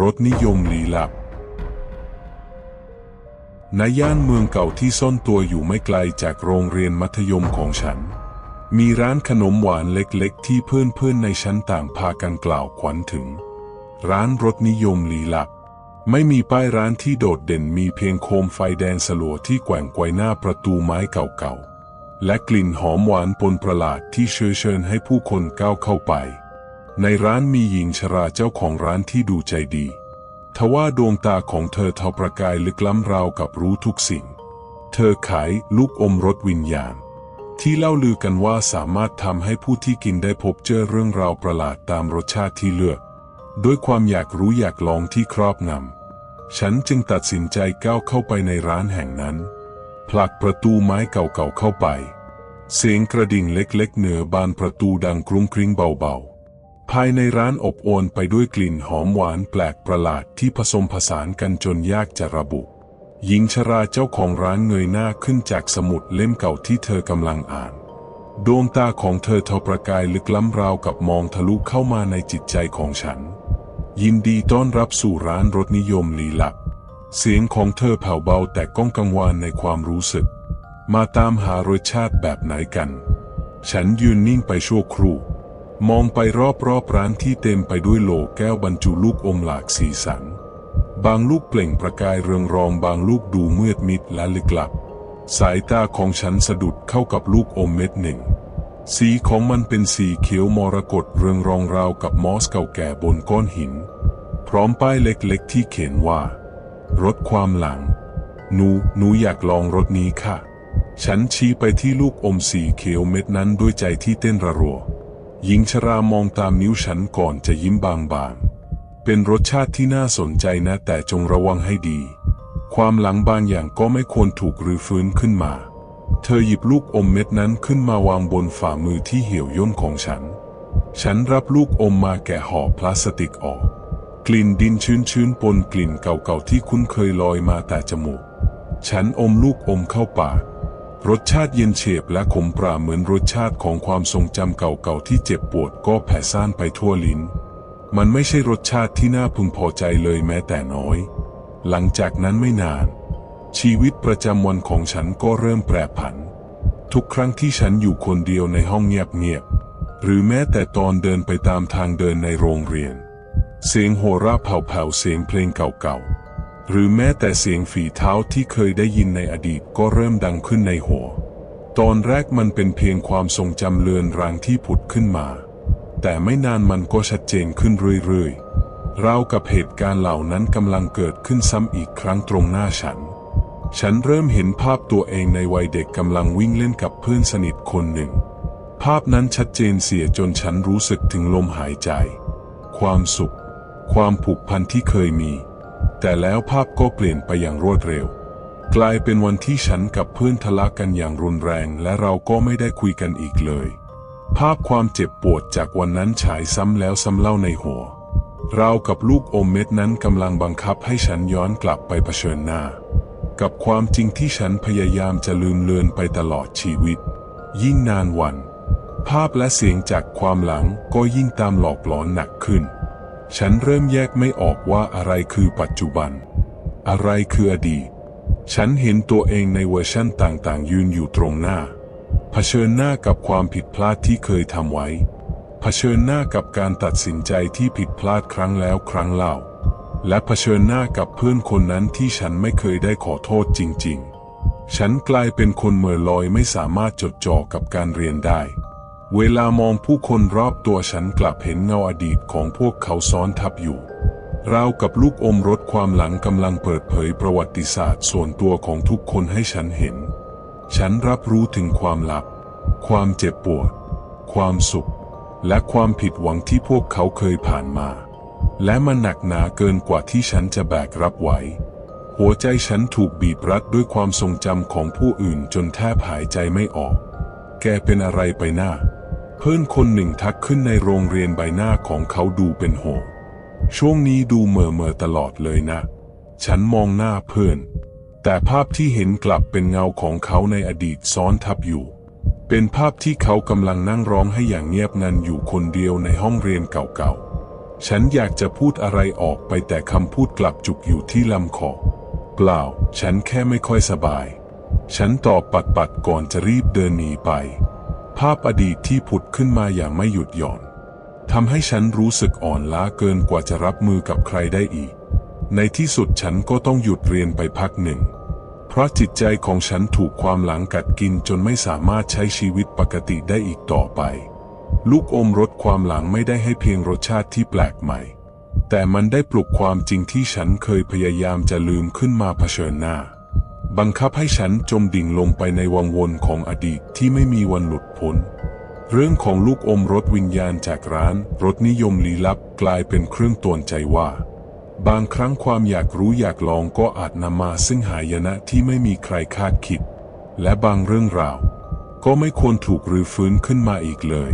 รสนิยมลี้ลับในย่านเมืองเก่าที่ซ่อนตัวอยู่ไม่ไกลจากโรงเรียนมัธยมของฉัน มีร้านขนมหวานเล็กๆ ที่เพื่อนๆในชั้นต่างพากันกล่าวขวัญถึง ร้านรสนิยมลี้ลับ ไม่มีป้ายร้านที่โดดเด่นมีเพียงโคมไฟแดงสลัวที่แกว่งไกวหน้าประตูไม้เก่าๆ และกลิ่นหอมหวานปนประหลาดที่เชื้อเชิญให้ผู้คนก้าวเข้าไป ในร้านมีหญิงชราเจ้าของร้านที่ดูใจดี ทว่าดวงตาของเธอทาประกายลึกล้ำราวกับรู้ทุกสิ่ง เธอขายลูกอมรสวิญญาณ ที่เล่าลือกันว่าสามารถทำให้ผู้ที่กินได้พบเจอเรื่องราวประหลาดตามรสชาติที่เลือก ด้วยความอยากรู้อยากลองที่ครอบงำ ฉันจึงตัดสินใจก้าวเข้าไปในร้านแห่งนั้น ผลักประตูไม้เก่าๆเข้าไป เสียงกระดิ่งเล็กๆเหนือบานประตูดังกรุ้งกริ้งเบาๆ ภายในร้านอบอวลไปด้วยกลิ่นหอมหวานแปลกประหลาดที่ผสมผสานกันจนยากจะระบุ หญิงชราเจ้าของร้านเงยหน้าขึ้นจากสมุดเล่มเก่าที่เธอกำลังอ่าน ดวงตาของเธอเทาประกายลึกล้ำราวกับมองทะลุเข้ามาในจิตใจของฉัน ยินดีต้อนรับสู่ร้านรสนิยมลีลับ เสียงของเธอแผ่วเบาแต่ก้องกังวานในความรู้สึก มาตามหารสชาติแบบไหนกัน ฉันยืนนิ่งไปชั่วครู่ มองไปรอบๆบร้านที่เต็มไปด้วยโหลแก้วบรรจุลูกอมหลากสีสัน บางลูกเปล่งประกายเรืองรองบางลูกดูมืดมิดและลึกลับ สายตาของฉันสะดุดเข้ากับลูกอมเม็ดหนึ่ง สีของมันเป็นสีเขียวมรกตเรืองรองราวกับมอสเก่าแก่บนก้อนหิน พร้อมป้ายเล็กๆที่เขียนว่า รถความหลัง หนู หนูอยากลองรถนี้ค่ะ ฉันชี้ไปที่ลูกอมสีเขียวเม็ดนั้นด้วยใจที่เต้นระรัว หญิงชรามองตามนิ้วฉันก่อนจะยิ้มบางๆ เป็นรสชาติที่น่าสนใจนะแต่จงระวังให้ดี ความหลังบางอย่างก็ไม่ควรถูกรื้อฟื้นขึ้นมา เธอหยิบลูกอมเม็ดนั้นขึ้นมาวางบนฝ่ามือที่เหี่ยวย่นของฉัน ฉันรับลูกอมมาแกะห่อพลาสติกออก กลิ่นดินชื้นๆปนกลิ่นเก่าๆที่คุ้นเคยลอยมาแต่จมูก ฉันอมลูกอมเข้าปาก รสชาติเย็นเฉียบและขมปราเหมือนรสชาติของความทรงจำเก่าๆที่เจ็บปวดก็แผ่ซ่านไปทั่วลิ้น มันไม่ใช่รสชาติที่น่าพึงพอใจเลยแม้แต่น้อย หลังจากนั้นไม่นาน ชีวิตประจำวันของฉันก็เริ่มแปรผัน ทุกครั้งที่ฉันอยู่คนเดียวในห้องเงียบๆหรือแม้แต่ตอนเดินไปตามทางเดินในโรงเรียน เสียงโห่ราเผ่าๆเสียงเพลงเก่าๆ หรือแม้แต่เสียงฝีเท้าที่เคยได้ยินในอดีตก็เริ่มดังขึ้นในหัว ตอนแรกมันเป็นเพียงความทรงจำเลือนรางที่ผุดขึ้นมา แต่ไม่นานมันก็ชัดเจนขึ้นเรื่อยๆราวกับเหตุการณ์เหล่านั้นกำลังเกิดขึ้นซ้ำอีกครั้งตรงหน้าฉัน ฉันเริ่มเห็นภาพตัวเองในวัยเด็กกำลังวิ่งเล่นกับเพื่อนสนิทคนหนึ่ง ภาพนั้นชัดเจนเสียจนฉันรู้สึกถึงลมหายใจ ความสุข ความผูกพันที่เคยมี แต่แล้วภาพก็เปลี่ยนไปอย่างรวดเร็ว กลายเป็นวันที่ฉันกับเพื่อนทะเลาะกันอย่างรุนแรง และเราก็ไม่ได้คุยกันอีกเลย ภาพความเจ็บปวดจากวันนั้นฉายซ้ำแล้วซ้ำเล่าในหัวเรากับลูกอมเม็ดนั้นกำลังบังคับให้ฉันย้อนกลับไปเผชิญหน้า กับความจริงที่ฉันพยายามจะลืมเลือนไปตลอดชีวิต ยิ่งนานวัน ภาพและเสียงจากความหลังก็ยิ่งตามหลอกหลอนหนักขึ้น ฉันเริ่มแยกไม่ออกว่าอะไรคือปัจจุบัน อะไรคืออดีต ฉันเห็นตัวเองในเวอร์ชั่นต่างๆ ยืนอยู่ตรงหน้า เผชิญหน้ากับความผิดพลาดที่เคยทำไว้ เผชิญหน้ากับการตัดสินใจที่ผิดพลาดครั้งแล้วครั้งเล่า และเผชิญหน้ากับเพื่อนคนนั้นที่ฉันไม่เคยได้ขอโทษจริง ๆ ฉันกลายเป็นคนเหม่อลอยไม่สามารถจดจ่อกับการเรียนได้ เวลามองผู้คนรอบตัวฉันกลับเห็นเงาอดีตของพวกเขาซ้อนทับอยู่ ราวกับลูกอมรถความหลังกำลังเปิดเผยประวัติศาสตร์ส่วนตัวของทุกคนให้ฉันเห็น ฉันรับรู้ถึงความลับ ความเจ็บปวด ความสุข และความผิดหวังที่พวกเขาเคยผ่านมา และมันหนักหนาเกินกว่าที่ฉันจะแบกรับไหวหัวใจฉันถูกบีบรัดด้วยความทรงจำของผู้อื่นจนแทบหายใจไม่ออก แกเป็นอะไรไปหน้า เพื่อนคนหนึ่งทักขึ้นในโรงเรียนใบหน้าของเขาดูเป็นห่วงช่วงนี้ดูเมื่อเมื่อตลอดเลยนะ ฉันมองหน้าเพื่อน แต่ภาพที่เห็นกลับเป็นเงาของเขาในอดีตซ้อนทับอยู่ เป็นภาพที่เขากำลังนั่งร้องให้อย่างเงียบงันอยู่คนเดียวในห้องเรียนเก่าๆ ฉันอยากจะพูดอะไรออกไปแต่คำพูดกลับจุกอยู่ที่ลำคอ เปล่า ฉันแค่ไม่ค่อยสบาย ฉันตอบปัดปัดๆก่อนจะรีบเดินหนีไป ภาพอดีตที่ผุดขึ้นมาอย่างไม่หยุดหย่อนทำให้ฉันรู้สึกอ่อนล้าเกินกว่าจะรับมือกับใครได้อีก ในที่สุดฉันก็ต้องหยุดเรียนไปพักหนึ่ง เพราะจิตใจของฉันถูกความหลังกัดกินจนไม่สามารถใช้ชีวิตปกติได้อีกต่อไป ลูกอมรสความหลังไม่ได้ให้เพียงรสชาติที่แปลกใหม่ แต่มันได้ปลุกความจริงที่ฉันเคยพยายามจะลืมขึ้นมาเผชิญหน้า บังคับให้ฉันจมดิ่งลงไปในวังวนของอดีตที่ไม่มีวันหลุดพ้น เรื่องของลูกอมรสวิญญาณจากร้านรสนิยมลี้ลับกลายเป็นเครื่องตวนใจว่า บางครั้งความอยากรู้อยากลองก็อาจนำมาซึ่งหายนะที่ไม่มีใครคาดคิด และบางเรื่องราว ก็ไม่ควรถูกรื้อฟื้นขึ้นมาอีกเลย